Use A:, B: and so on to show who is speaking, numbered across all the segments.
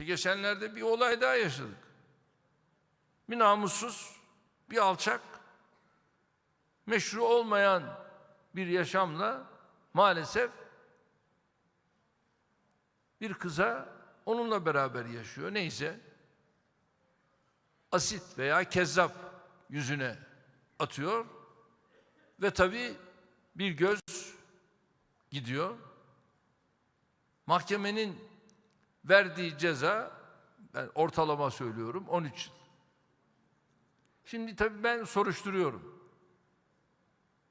A: İşte geçenlerde bir olay daha yaşadık. Bir namussuz, bir alçak, meşru olmayan bir yaşamla maalesef bir kıza onunla beraber yaşıyor. Neyse asit veya kezzap yüzüne atıyor ve tabii bir göz gidiyor. Mahkemenin verdiği ceza ben ortalama söylüyorum 13 yıl. Şimdi tabii ben soruşturuyorum.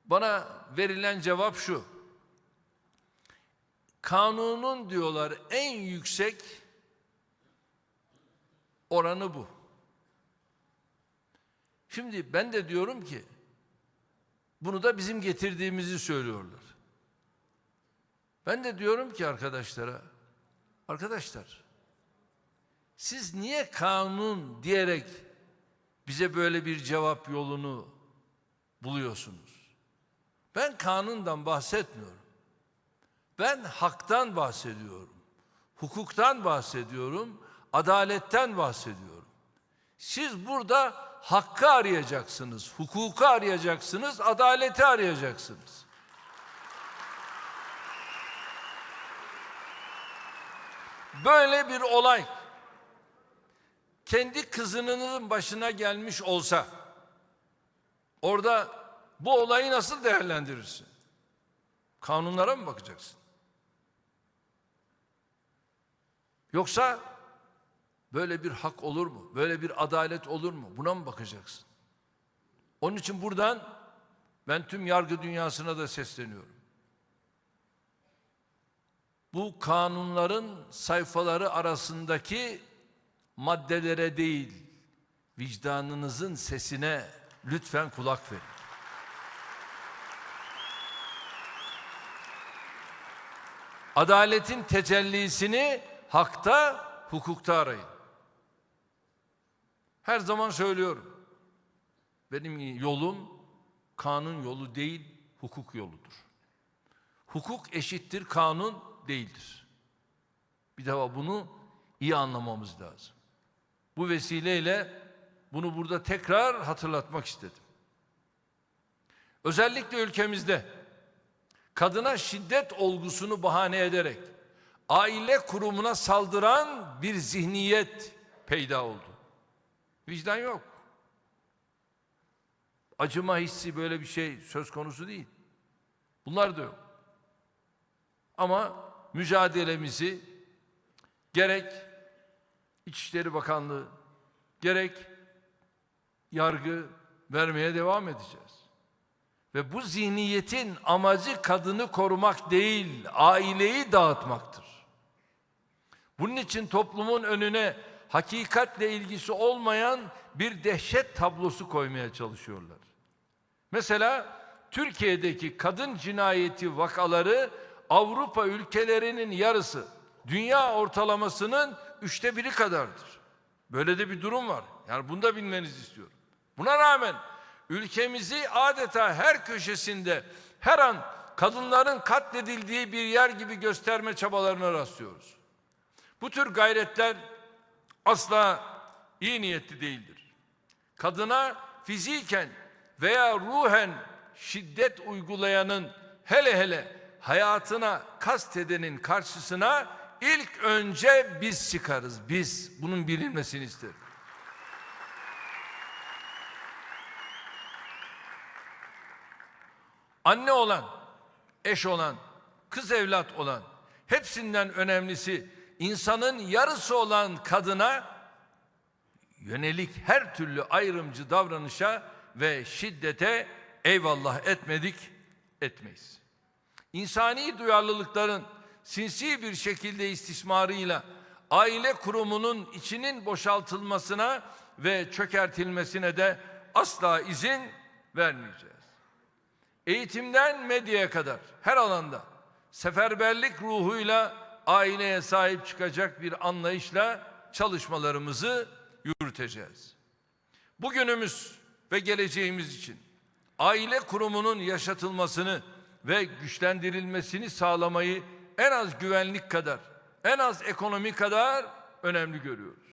A: Bana verilen cevap şu. Kanunun diyorlar en yüksek oranı bu. Şimdi ben de diyorum ki bunu da bizim getirdiğimizi söylüyorlar. Ben de diyorum ki arkadaşlara arkadaşlar siz niye kanun diyerek bize böyle bir cevap yolunu buluyorsunuz? Ben kanundan bahsetmiyorum. Ben haktan bahsediyorum. Hukuktan bahsediyorum. Adaletten bahsediyorum. Siz burada hakkı arayacaksınız, hukuku arayacaksınız, adaleti arayacaksınız. Böyle bir olay kendi kızınızın başına gelmiş olsa orada bu olayı nasıl değerlendirirsin? Kanunlara mı bakacaksın? Yoksa böyle bir hak olur mu? Böyle bir adalet olur mu? Buna mı bakacaksın? Onun için buradan ben tüm yargı dünyasına da sesleniyorum. Bu kanunların sayfaları arasındaki maddelere değil, vicdanınızın sesine lütfen kulak verin. Adaletin tecellisini hakta, hukukta arayın. Her zaman söylüyorum. Benim yolum kanun yolu değil, hukuk yoludur. Hukuk eşittir kanun değildir. Bir defa bunu iyi anlamamız lazım. Bu vesileyle bunu burada tekrar hatırlatmak istedim. Özellikle ülkemizde kadına şiddet olgusunu bahane ederek aile kurumuna saldıran bir zihniyet peyda oldu. Vicdan yok. Acıma hissi böyle bir şey söz konusu değil. Bunlar da yok. Ama mücadelemizi gerek İçişleri Bakanlığı gerek yargı vermeye devam edeceğiz. Ve bu zihniyetin amacı kadını korumak değil, aileyi dağıtmaktır. Bunun için toplumun önüne hakikatle ilgisi olmayan bir dehşet tablosu koymaya çalışıyorlar. Mesela Türkiye'deki kadın cinayeti vakaları Avrupa ülkelerinin yarısı, dünya ortalamasının üçte biri kadardır. Böyle de bir durum var. Yani bunu da bilmenizi istiyorum. Buna rağmen ülkemizi adeta her köşesinde her an kadınların katledildiği bir yer gibi gösterme çabalarına rastlıyoruz. Bu tür gayretler asla iyi niyetli değildir. Kadına fiziken veya ruhen şiddet uygulayanın hele hele hayatına kastedenin karşısına ilk önce biz çıkarız. Biz bunun bilinmesini isterim. Anne olan, eş olan, kız evlat olan, hepsinden önemlisi insanın yarısı olan kadına yönelik her türlü ayrımcı davranışa ve şiddete eyvallah etmedik, etmeyiz. İnsani duyarlılıkların sinsi bir şekilde istismarıyla aile kurumunun içinin boşaltılmasına ve çökertilmesine de asla izin vermeyeceğiz. Eğitimden medyaya kadar her alanda seferberlik ruhuyla aileye sahip çıkacak bir anlayışla çalışmalarımızı yürüteceğiz. Bugünümüz ve geleceğimiz için aile kurumunun yaşatılmasını ve güçlendirilmesini sağlamayı en az güvenlik kadar, en az ekonomi kadar önemli görüyoruz.